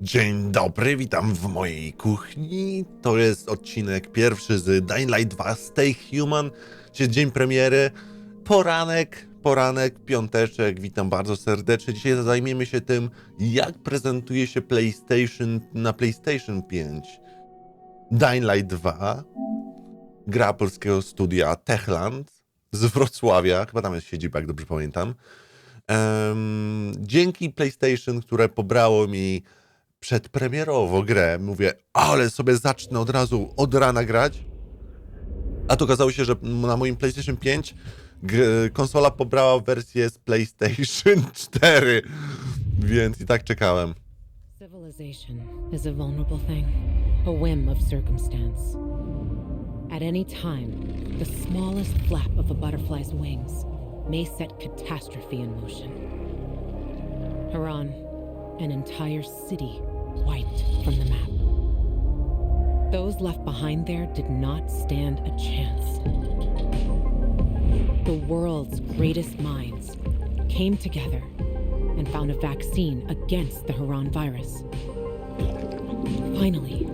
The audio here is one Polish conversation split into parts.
Dzień dobry, witam w mojej kuchni. To jest odcinek pierwszy z Dying Light 2 Stay Human, czyli dzień premiery. Poranek, poranek, piąteczek, witam bardzo serdecznie. Dzisiaj zajmiemy się tym, jak prezentuje się PlayStation na PlayStation 5. Dying Light 2, gra polskiego studia Techland z Wrocławia, chyba tam jest siedziba, jak dobrze pamiętam. Em, dzięki PlayStation, które pobrało mi przedpremierowo grę, mówię, ale sobie zacznę od razu od rana grać. A to okazało się, że na moim PlayStation 5 g- konsola pobrała wersję z PlayStation 4, więc i tak czekałem. Civilization is a vulnerable thing, a whim of circumstance. At any time, the smallest flap of a butterfly's wings may set catastrophe in motion. Haran, an entire city wiped from the map. Those left behind there did not stand a chance. The world's greatest minds came together and found a vaccine against the Haran virus. Finally,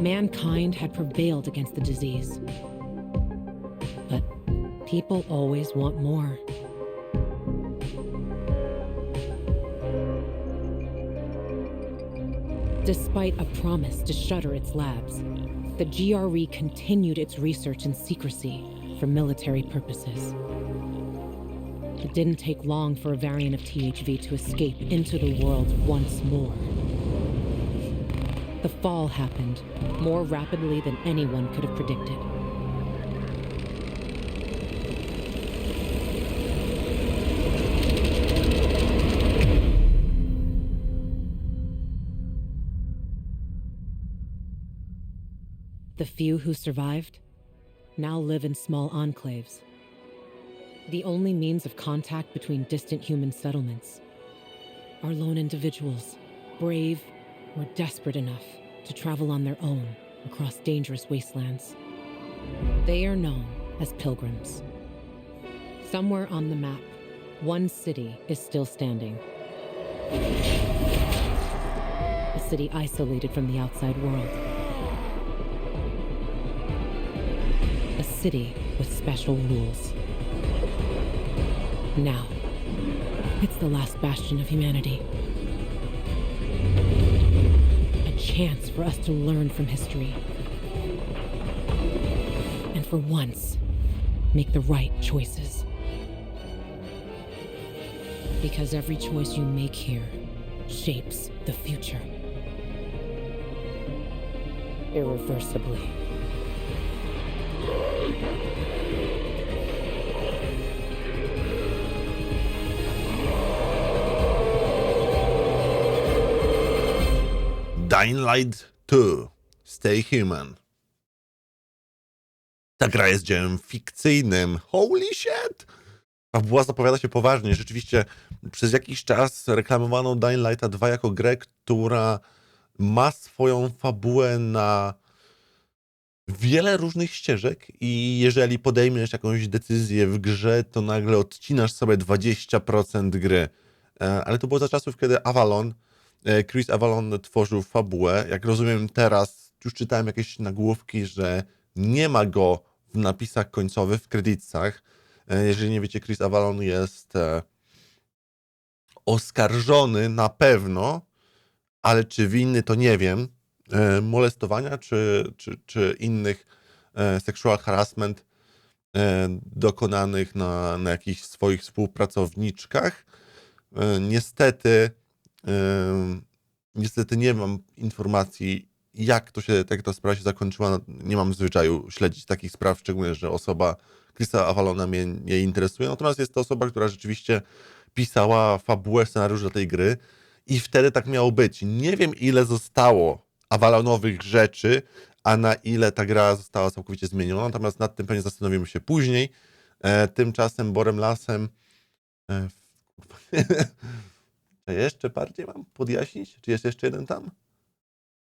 mankind had prevailed against the disease. But people always want more. Despite a promise to shutter its labs, the GRE continued its research in secrecy for military purposes. It didn't take long for a variant of THV to escape into the world once more. The fall happened more rapidly than anyone could have predicted. The few who survived now live in small enclaves the only means of contact between distant human settlements are lone individuals, brave or desperate enough to travel on their own across dangerous wastelands. They are known as pilgrims. Somewhere on the map, one city is still standing. A city isolated from the outside world. City with special rules. Now, it's the last bastion of humanity. A chance for us to learn from history. And for once, make the right choices. Because every choice you make here shapes the future. Irreversibly. Dying Light 2 Stay Human. Ta gra jest dziełem fikcyjnym. Holy shit! Fabuła zapowiada się poważnie. Rzeczywiście przez jakiś czas reklamowano Dying Lighta 2 jako grę, która ma swoją fabułę na wiele różnych ścieżek i jeżeli podejmiesz jakąś decyzję w grze, to nagle odcinasz sobie 20% gry. E, Ale to było za czasów, kiedy Avalon, e, Chris Avalon tworzył fabułę. Jak rozumiem teraz, już czytałem jakieś nagłówki, że nie ma go w napisach końcowych, w kredytach. Jeżeli nie wiecie, Chris Avalon jest e, oskarżony na pewno, ale czy winny, to nie wiem, e, molestowania czy, czy, czy innych e, sexual harassment e, dokonanych na, na jakichś swoich współpracowniczkach. E, Niestety, e, niestety nie mam informacji, jak to się, jak ta sprawa się zakończyła. Nie mam zwyczaju śledzić takich spraw, szczególnie, że osoba Chrisa Avalona mnie nie interesuje. Natomiast jest to osoba, która rzeczywiście pisała fabułę, scenariusz tej gry i wtedy tak miało być. Nie wiem, ile zostało Avalonowych rzeczy, a na ile ta gra została całkowicie zmieniona, natomiast nad tym pewnie zastanowimy się później. E, tymczasem Borem Lasem e. Czy jeszcze bardziej mam podjaśnić? Czy jest jeszcze jeden tam?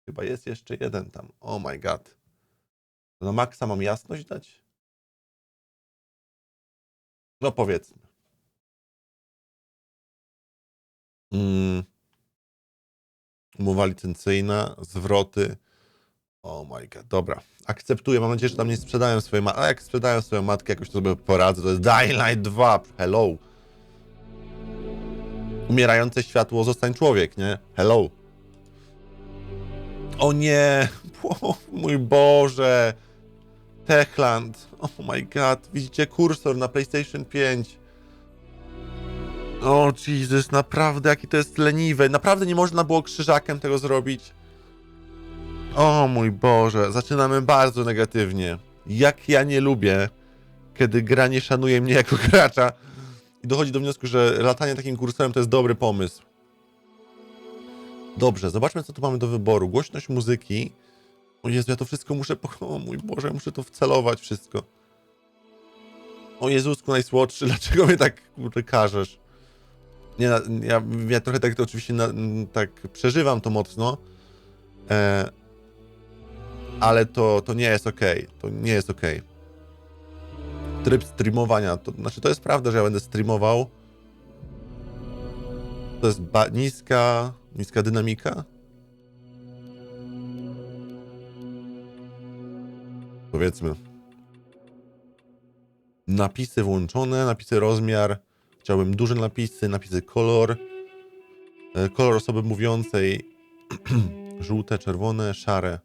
Chyba jest jeszcze jeden tam. Oh my god. No maksa mam jasność dać? No powiedzmy. Mm. Umowa licencyjna, zwroty. Oh my god, dobra. Akceptuję, mam nadzieję, że tam nie sprzedają swojej matki. A jak sprzedają swoją matkę, jakoś to sobie poradzę. To jest Dying Light 2, hello. Umierające światło, zostań człowiek, nie? Hello. O nie! O, mój Boże! Techland. Oh my god. Widzicie kursor na PlayStation 5. O Jesus, naprawdę jaki to jest leniwe. Naprawdę nie można było krzyżakiem tego zrobić. O mój Boże, zaczynamy bardzo negatywnie. Jak ja nie lubię, kiedy gra nie szanuje mnie jako gracza i dochodzi do wniosku, że latanie takim kursorem to jest dobry pomysł. Dobrze, zobaczmy co tu mamy do wyboru. Głośność muzyki. O Jezu, ja to wszystko muszę... O mój Boże, muszę to wcelować wszystko. O Jezusku najsłodszy, dlaczego mnie tak kurde? Nie, ja, ja trochę tak to oczywiście na, tak przeżywam to mocno, e, ale to, to nie jest okej. To nie jest okej. Tryb streamowania, to znaczy to jest prawda, że ja będę streamował. To jest ba- niska, niska dynamika. Powiedzmy. Napisy włączone, napisy rozmiar. Chciałbym duże napisy, napisy kolor. E, Kolor osoby mówiącej. Żółte, czerwone, szare.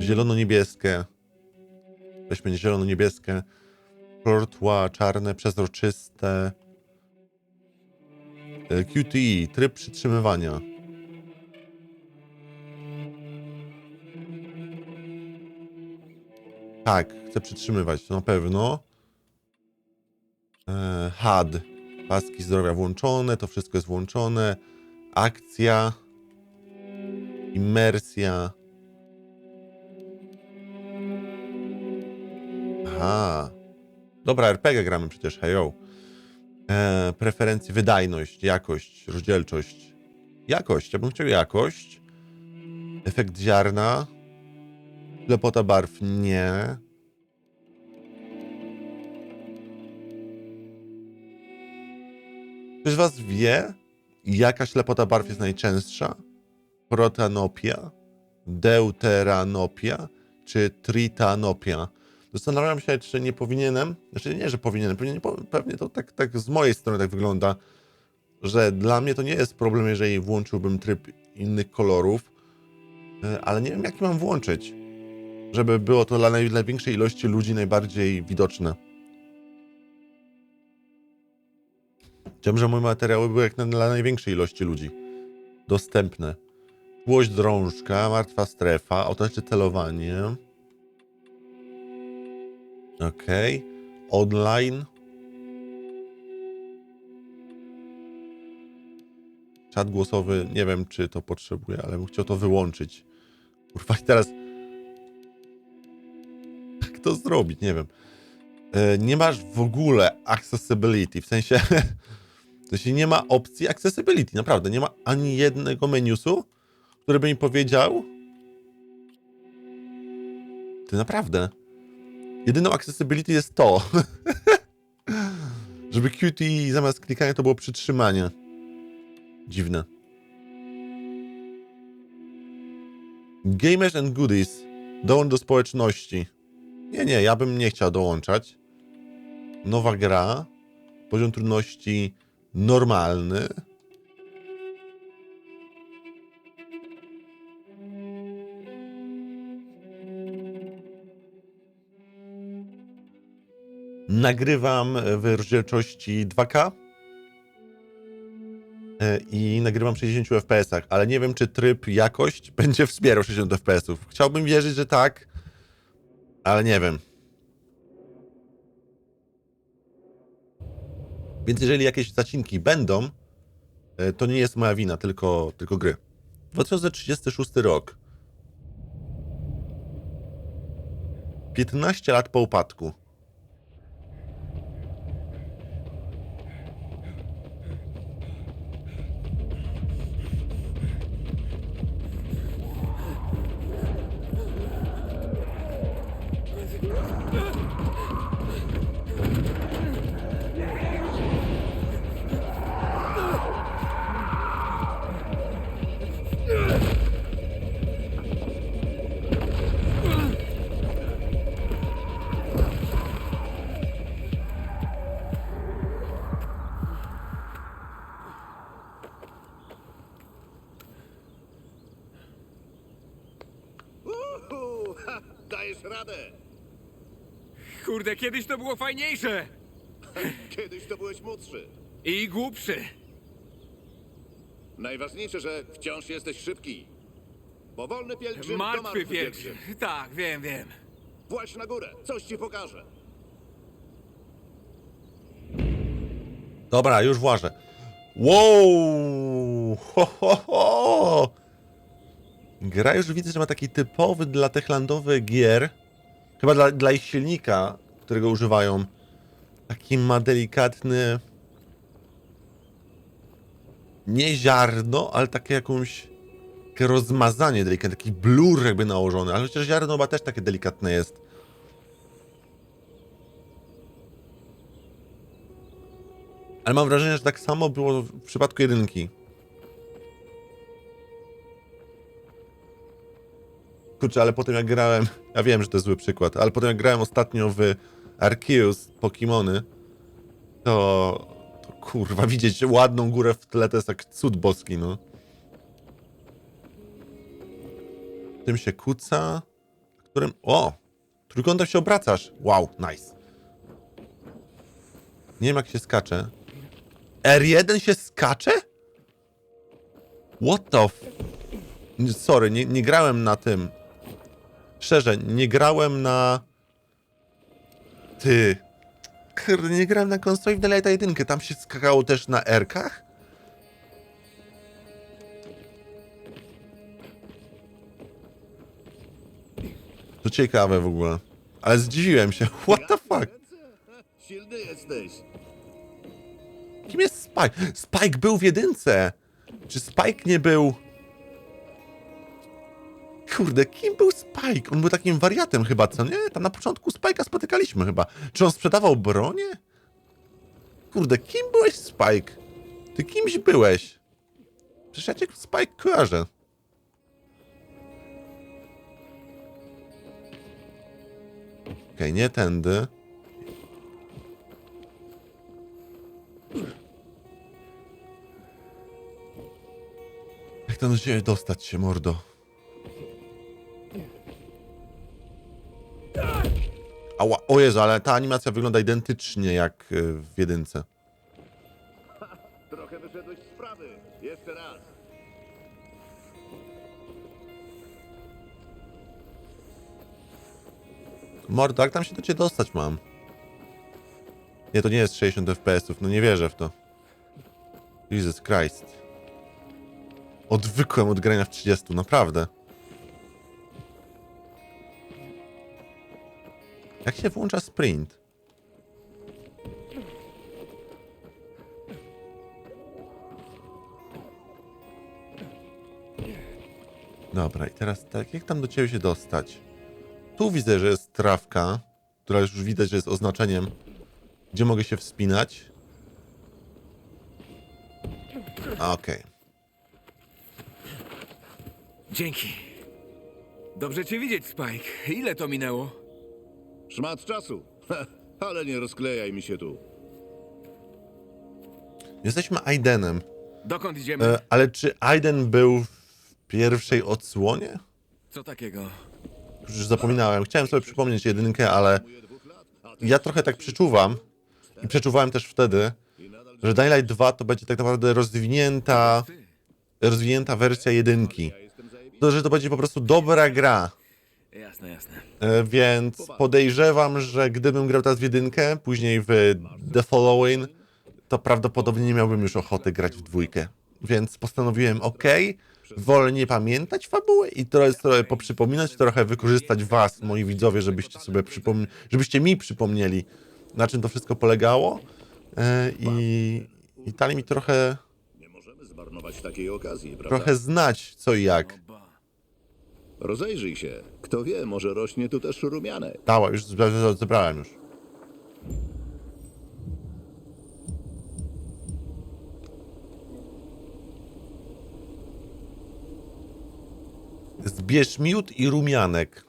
Zielono-niebieskie. Weź będzie zielono-niebieskie. Kolor tła, czarne, przezroczyste. E, QTE, tryb przytrzymywania. Tak, chcę przytrzymywać, to na pewno. E, HUD. Paski zdrowia włączone, to wszystko jest włączone. Akcja. Imersja. Aha. Dobra, RPG gramy przecież, hejo. E, preferencje, wydajność, jakość, rozdzielczość. Jakość, ja bym chciał jakość. Efekt ziarna. Lepota barw, nie. Ktoś z was wie, jaka ślepota barw jest najczęstsza? Protanopia, deuteranopia czy tritanopia? Zastanawiam się, czy nie powinienem, znaczy nie, że powinienem, pewnie, pewnie to tak, tak z mojej strony tak wygląda, że dla mnie to nie jest problem, jeżeli włączyłbym tryb innych kolorów, e, ale nie wiem, jaki mam włączyć, żeby było to dla naj- największej ilości ludzi najbardziej widoczne. Chciałbym, żeby moje materiały były jak na, dla największej ilości ludzi dostępne. Płość drążka, martwa strefa, otoczy celowanie. Okej. Online. Czat głosowy, nie wiem czy to potrzebuję, ale bym chciał to wyłączyć. Kurwa, i teraz. Jak to zrobić? Nie wiem. E, Nie masz w ogóle accessibility, w sensie. W sensie nie ma opcji accessibility, naprawdę. Nie ma ani jednego menusu, który by mi powiedział. Ty naprawdę. Jedyną accessibility jest to. Żeby QTE zamiast klikania to było przytrzymanie. Dziwne. Gamers and Goodies. Dołącz do społeczności. Nie, nie, ja bym nie chciał dołączać. Nowa gra. Poziom trudności normalny. Nagrywam w rozdzielczości 2K e, i nagrywam w 60 FPS-ach, ale nie wiem, czy tryb jakość będzie wspierał 60 FPS-ów. Chciałbym wierzyć, że tak, ale nie wiem. Więc jeżeli jakieś zacinki będą, e, to nie jest moja wina, tylko, tylko gry. 2036 rok. 15 lat po upadku. Radę! Kurde, kiedyś to było fajniejsze! Kiedyś to byłeś młodszy. I głupszy. Najważniejsze, że wciąż jesteś szybki. Powolny pielgrzym to Martwy pielgrzym. Tak, wiem, wiem. Właź na górę, coś ci pokażę. Dobra, już włażę. Wow! Ho, ho, ho! Gra już widzę, że ma taki typowy dla techlandowych gier, chyba dla, dla ich silnika, którego używają, taki ma delikatny nie ziarno, ale takie jakąś rozmazanie delikatne, taki blur jakby nałożony, ale chociaż ziarno chyba też takie delikatne jest. Ale mam wrażenie, że tak samo było w przypadku jedynki. Kurczę, ale potem jak grałem, ja wiem, że to jest zły przykład, ale potem jak grałem ostatnio w Arceus Pokimony, to, to kurwa, widzieć ładną górę w tle to jest jak cud boski, no. Tym się kuca, którym... O! Trójkątem się obracasz. Wow, nice. Nie wiem jak się skacze. R1 się skacze? What the f... Sorry, nie, nie grałem na tym. Szczerze, nie grałem na... Ty... Kurde, nie grałem na konsoli w Daylighta 1. Tam się skakało też na R-kach? To ciekawe w ogóle. Ale zdziwiłem się. What the fuck? Silny jesteś. Kim jest Spike? Spike był w jedynce. Czy Spike nie był... Kurde, kim był Spike? On był takim wariatem chyba, co nie? Tam na początku Spike'a spotykaliśmy chyba. Czy on sprzedawał bronię? Kurde, kim byłeś Spike? Ty kimś byłeś? Przecież ja cię Spike kojarzę. Okej, nie tędy. Jak tam do dostać się, mordo? Ała, o Jezu, ale ta animacja wygląda identycznie jak y, w jedynce. Trochę wyszedłeś z sprawy. Jeszcze raz. Mordo, jak tam się do ciebie dostać mam? Nie, to nie jest 60 FPS-ów, no nie wierzę w to. Jesus Christ. Odwykłem od grania w 30, naprawdę. Jak się włącza sprint? Dobra, i teraz tak, jak tam do ciebie się dostać? Tu widzę, że jest trawka, która już widać, że jest oznaczeniem, gdzie mogę się wspinać. Okej. Dzięki. Dobrze cię widzieć, Spike. Ile to minęło? Szmat czasu. Ale nie rozklejaj mi się tu. Jesteśmy Aidenem. Dokąd idziemy? E, ale czy Aiden był w pierwszej odsłonie? Co takiego? Już zapominałem. Chciałem sobie przypomnieć jedynkę, ale ja trochę tak przeczuwam i przeczuwałem też wtedy, że Daylight 2 to będzie tak naprawdę rozwinięta, rozwinięta wersja jedynki. To, że to będzie po prostu dobra gra. Jasne, jasne. E, Więc podejrzewam, że gdybym grał teraz w jedynkę, później w The Following, to prawdopodobnie nie miałbym już ochoty grać w dwójkę. Więc postanowiłem, ok, wolę nie pamiętać fabuły i trochę sobie poprzypominać, trochę wykorzystać was, moi widzowie, żebyście sobie przypomnieli, żebyście mi przypomnieli, na czym to wszystko polegało. E, I, i dali mi trochę, Nie możemy zmarnować takiej okazji, prawda? trochę znać co i jak. Rozejrzyj się. Kto wie, może rośnie tu też rumianek. Dała, już zebra- zebrałem już. Zbierz miód i rumianek.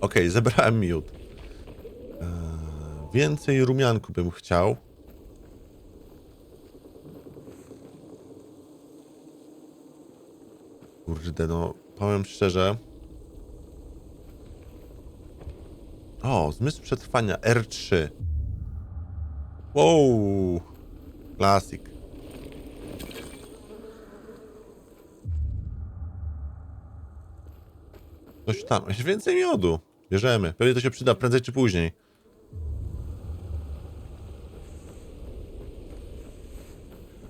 Okej, zebrałem miód. Eee, więcej rumianku bym chciał. Kurde, no, powiem szczerze. O, zmysł przetrwania R3. Wow! Klasik. Coś tam, jest więcej miodu. Bierzemy. Pewnie to się przyda prędzej czy później.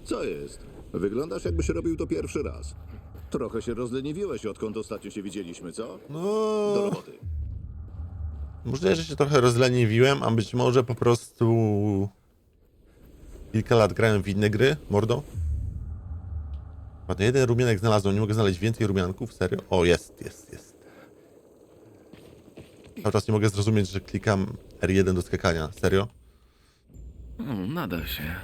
Co jest? Wyglądasz jakbyś robił to pierwszy raz. Trochę się rozleniwiłeś, odkąd ostatnio się widzieliśmy, co? No, Do roboty. możliwe, że się trochę rozleniwiłem, a być może po prostu kilka lat grałem w inne gry, mordo. Ładnie, jeden rumianek znalazłem, nie mogę znaleźć więcej rumianków, serio? O, jest, jest, jest. Cały czas nie mogę zrozumieć, że klikam R1 do skakania, serio? O, nada się.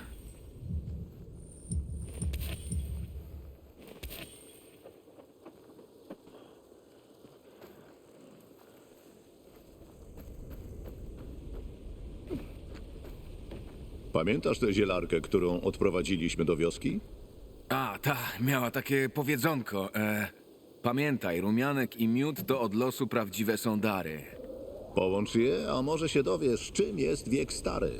Pamiętasz tę zielarkę, którą odprowadziliśmy do wioski? A, ta, miała takie powiedzonko. E, pamiętaj, rumianek i miód to od losu prawdziwe są dary. Połącz je, a może się dowiesz, czym jest wiek stary.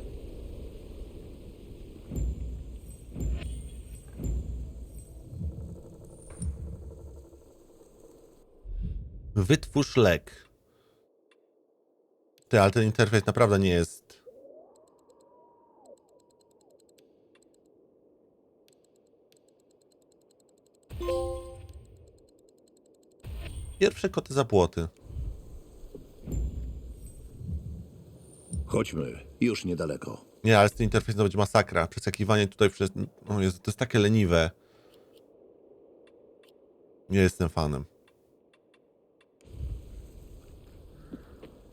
Wytwórz lek. Ty, ale ten interfejs naprawdę nie jest... Pierwsze koty za płoty. Chodźmy, już niedaleko. Nie, ale z tym interfejsem to będzie masakra. Przeskakiwanie tutaj przez... O Jezu, to jest takie leniwe. Nie jestem fanem.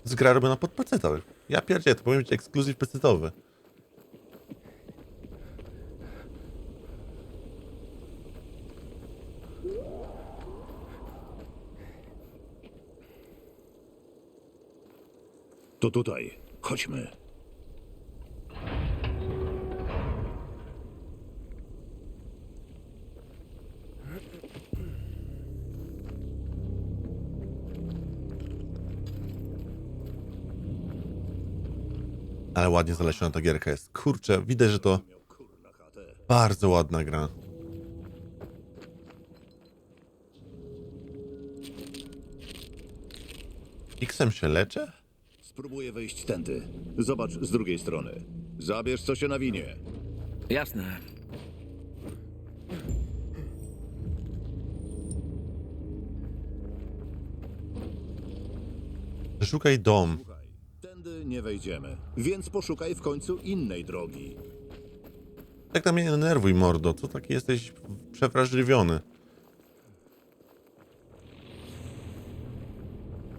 Z gra robiona pod pecetowy. Ja pierdzielę, to powinien być ekskluzyw pecetowy. To tutaj, chodźmy. Ale ładnie zalesiona ta gierka jest. Kurczę, widać, że to bardzo ładna gra. X-em się leczę? Spróbuję wejść tędy. Zobacz z drugiej strony. Zabierz co się nawinie. Jasne. Szukaj dom. Tędy nie wejdziemy, więc poszukaj w końcu innej drogi. Tak na mnie nie denerwuj, mordo. Co taki jesteś przewrażliwiony?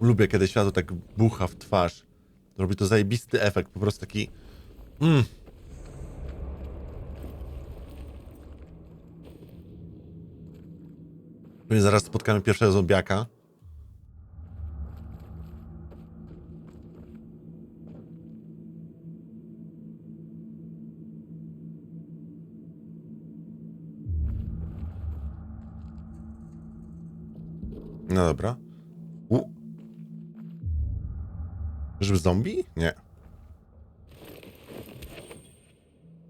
Lubię, kiedy światło tak bucha w twarz. Robi to zajebisty efekt, po prostu taki... Mm. Pewnie zaraz spotkamy pierwszego zombiaka. No dobra. U. Żeby zombie? Nie.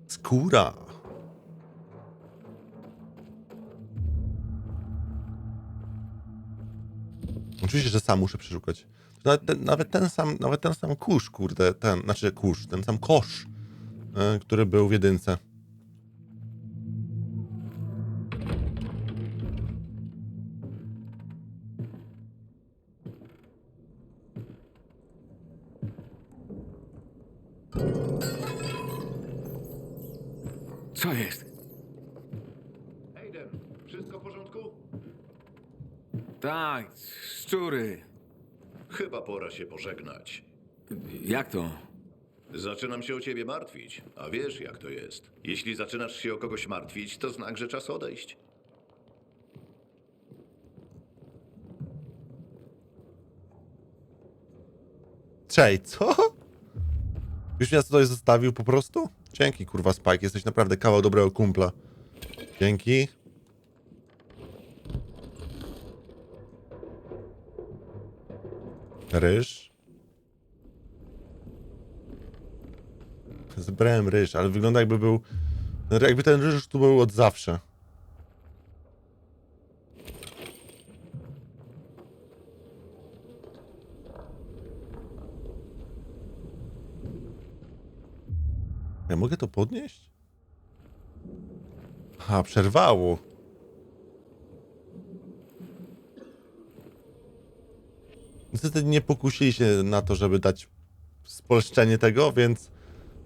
Skóra. Oczywiście, że sam muszę przeszukać. Nawet ten, nawet ten sam, nawet ten sam kurz, kurde, ten, znaczy kurz, ten sam kosz, e, który był w jedynce. Pożegnać. Jak to? Zaczynam się o ciebie martwić, a wiesz jak to jest. Jeśli zaczynasz się o kogoś martwić, to znak, że czas odejść. Czej, co? Już mnie tutaj zostawił po prostu? Dzięki, kurwa, Spike, jesteś naprawdę kawał dobrego kumpla. Dzięki. Ryż. Zebrałem ryż, ale wygląda jakby był... Jakby ten ryż tu był od zawsze. Ja mogę to podnieść? A, przerwało. Niestety nie pokusili się na to, żeby dać spolszczenie tego, więc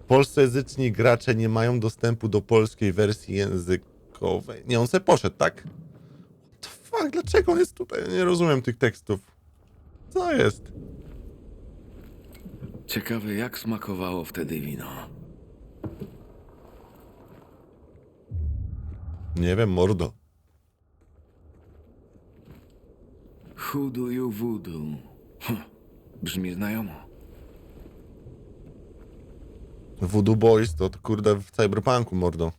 polskojęzyczni gracze nie mają dostępu do polskiej wersji językowej. Nie, on se poszedł, tak? What the fuck? Dlaczego on jest tutaj? Nie rozumiem tych tekstów. Co jest? Ciekawe, jak smakowało wtedy wino. Nie wiem, mordo. Huduju wudu. Hm, brzmi znajomo. Voodoo Boys to, kurde w cyberpunku, mordo.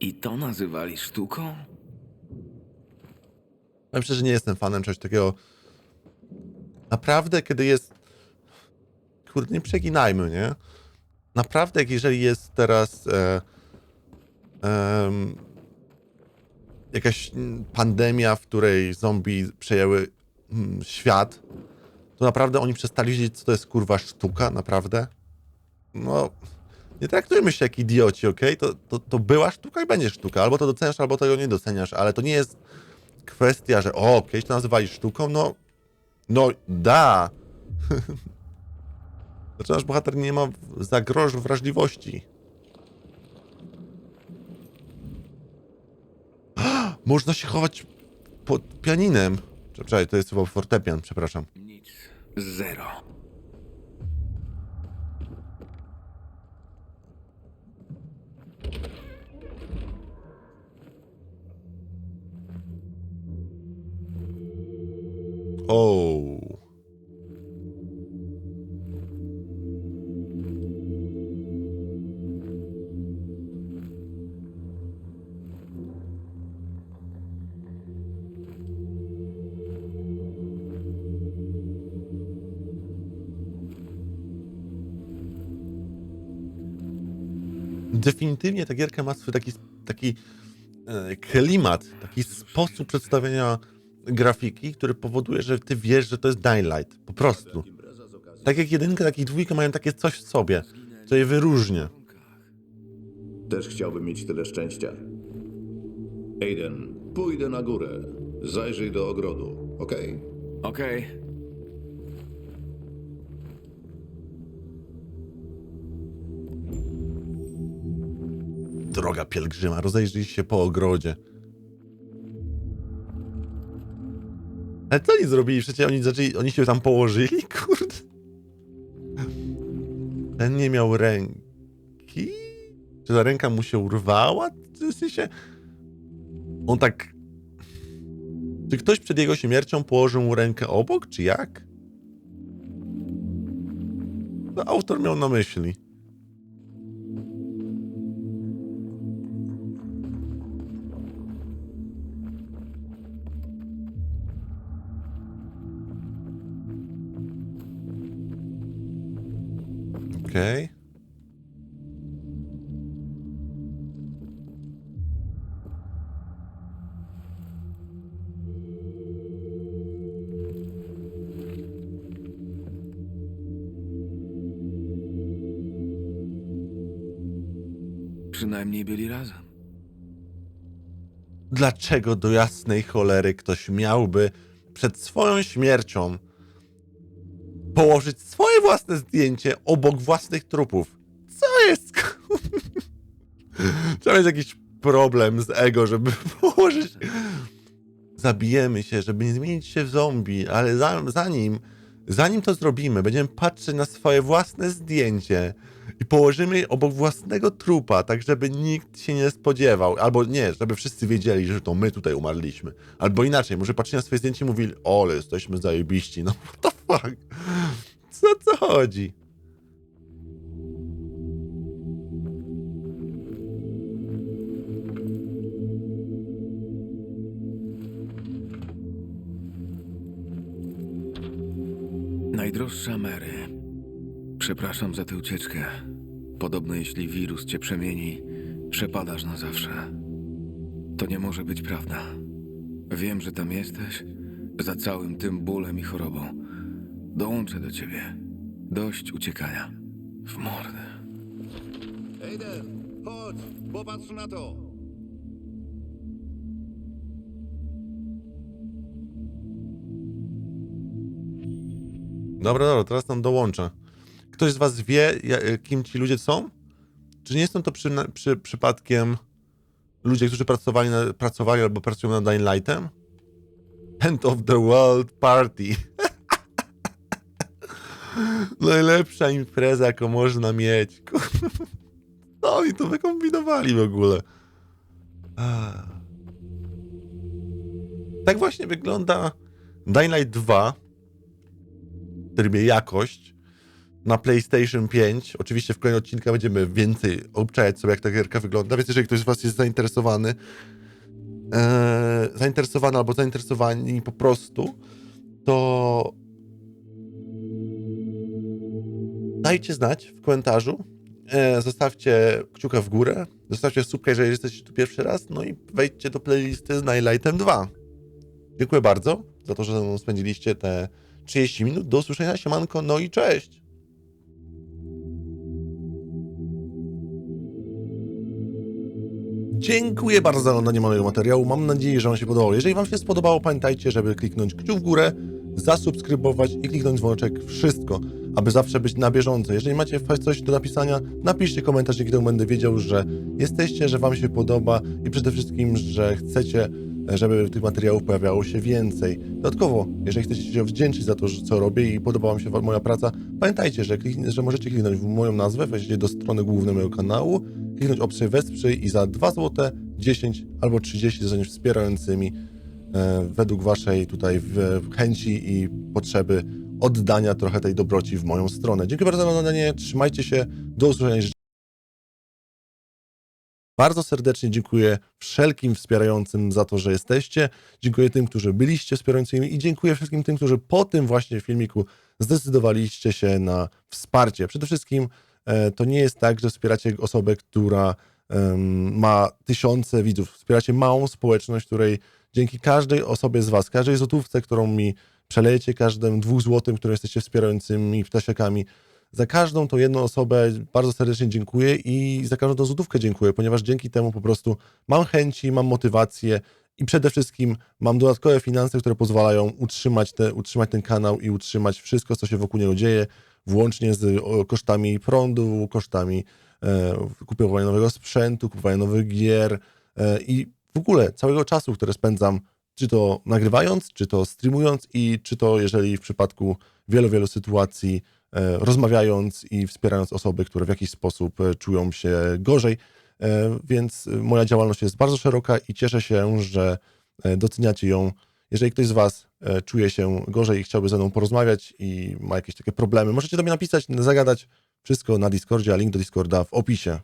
I to nazywali sztuką? Ja myślę, że nie jestem fanem czegoś takiego. Naprawdę, kiedy jest. Kurde, nie przeginajmy, nie? Naprawdę, jak jeżeli jest teraz e, em, jakaś mm, pandemia, w której zombie przejęły mm, świat, to naprawdę oni przestali wiedzieć, co to jest kurwa sztuka, naprawdę? No, nie traktujmy się jak idioci, okej? To, to, to była sztuka i będzie sztuka. Albo to doceniasz, albo tego nie doceniasz, ale to nie jest kwestia, że o, kiedyś to nazywali sztuką, no, no, da. Znaczy nasz bohater nie ma w- za grosz wrażliwości. Można się chować pod pianinem. Czekaj, to jest chyba fortepian, przepraszam. Nic. Zero. O. Definitywnie ta gierka ma swój taki, taki e, klimat, taki sposób przedstawienia grafiki, który powoduje, że ty wiesz, że to jest Dying Light. Po prostu. Tak jak jedynka, tak i dwójka mają takie coś w sobie, co je wyróżnia. Też chciałbym mieć tyle szczęścia. Aiden, pójdę na górę. Zajrzyj do ogrodu, okej? Okej. Droga pielgrzyma, rozejrzyj się po ogrodzie. Ale co oni zrobili? Przecież oni zaczęli, oni się tam położyli, kurde. Ten nie miał ręki? Czy ta ręka mu się urwała? W sensie... On tak... Czy ktoś przed jego śmiercią położył mu rękę obok, czy jak? To autor miał na myśli. Przynajmniej byli razem. Dlaczego do jasnej cholery ktoś miałby przed swoją śmiercią położyć swoje własne zdjęcie obok własnych trupów? Co jest? Trzeba mieć jakiś problem z ego, żeby położyć. Zabijemy się, żeby nie zmienić się w zombie, ale za, zanim, zanim to zrobimy, będziemy patrzeć na swoje własne zdjęcie i położymy obok własnego trupa, tak żeby nikt się nie spodziewał, albo nie, żeby wszyscy wiedzieli, że to my tutaj umarliśmy. Albo inaczej, może patrzyli na swoje zdjęcie i mówili, ole, jesteśmy zajebiści, no what the fuck? Co, co chodzi? Najdroższa Mary, Przepraszam za tę ucieczkę. Podobno jeśli wirus cię przemieni, przepadasz na zawsze. To nie może być prawda. Wiem, że tam jesteś, za całym tym bólem i chorobą. Dołączę do ciebie. Dość uciekania. W mordę. Aiden, chodź, popatrz na to. Dobra, dobra, teraz tam dołączę. Ktoś z was wie, ja- kim ci ludzie są? Czy nie są to przy, przy, przypadkiem ludzie, którzy pracowali, na, pracowali albo pracują nad Dying Lightem? End of the World Party. Najlepsza impreza, jaką można mieć. No i to wykombinowali w ogóle. Tak właśnie wygląda Dying Light 2 w trybie jakość na PlayStation 5. Oczywiście w kolejnych odcinkach będziemy więcej obczajać sobie, jak ta gierka wygląda, więc jeżeli ktoś z Was jest zainteresowany, e, zainteresowany albo zainteresowani po prostu, to dajcie znać w komentarzu, e, zostawcie kciuka w górę, zostawcie subkę, jeżeli jesteście tu pierwszy raz, no i wejdźcie do playlisty z Nightlightem 2. Dziękuję bardzo za to, że ze mną spędziliście te 30 minut. Do usłyszenia, siemanko, no i cześć! Dziękuję bardzo za oglądanie mojego materiału. Mam nadzieję, że Wam się podobało. Jeżeli Wam się spodobało, pamiętajcie, żeby kliknąć kciuk w górę, zasubskrybować i kliknąć dzwoneczek. Wszystko, aby zawsze być na bieżąco. Jeżeli macie coś do napisania, napiszcie komentarz, dzięki temu będę wiedział, że jesteście, że Wam się podoba i przede wszystkim, że chcecie, żeby tych materiałów pojawiało się więcej. Dodatkowo, jeżeli chcecie się wdzięczyć za to, co robię i podoba Wam się moja praca, pamiętajcie, że, klikn- że możecie kliknąć w moją nazwę, wejdziecie do strony głównej mojego kanału, kliknąć opcję Wesprzyj i za 2 zł, 10 albo 30 zostaniesz wspierającymi e, według Waszej tutaj chęci i potrzeby oddania trochę tej dobroci w moją stronę. Dziękuję bardzo za oglądanie, trzymajcie się, do usłyszenia. Bardzo serdecznie dziękuję wszelkim wspierającym za to, że jesteście. Dziękuję tym, którzy byliście wspierającymi i dziękuję wszystkim tym, którzy po tym właśnie filmiku zdecydowaliście się na wsparcie. Przede wszystkim to nie jest tak, że wspieracie osobę, która ma tysiące widzów. Wspieracie małą społeczność, której dzięki każdej osobie z Was, każdej złotówce, którą mi przelejecie, każdym dwóch złotym, które jesteście wspierającymi ptasiakami, za każdą tą jedną osobę bardzo serdecznie dziękuję i za każdą tą złotówkę dziękuję, ponieważ dzięki temu po prostu mam chęci, mam motywację i przede wszystkim mam dodatkowe finanse, które pozwalają utrzymać, te, utrzymać ten kanał i utrzymać wszystko, co się wokół niego dzieje, włącznie z kosztami prądu, kosztami e, kupowania nowego sprzętu, kupowania nowych gier e, i w ogóle całego czasu, które spędzam, czy to nagrywając, czy to streamując i czy to jeżeli w przypadku wielu, wielu sytuacji e, rozmawiając i wspierając osoby, które w jakiś sposób czują się gorzej. Więc moja działalność jest bardzo szeroka i cieszę się, że doceniacie ją. Jeżeli ktoś z Was e, czuje się gorzej i chciałby ze mną porozmawiać i ma jakieś takie problemy, możecie do mnie napisać, zagadać wszystko na Discordzie, a link do Discorda w opisie.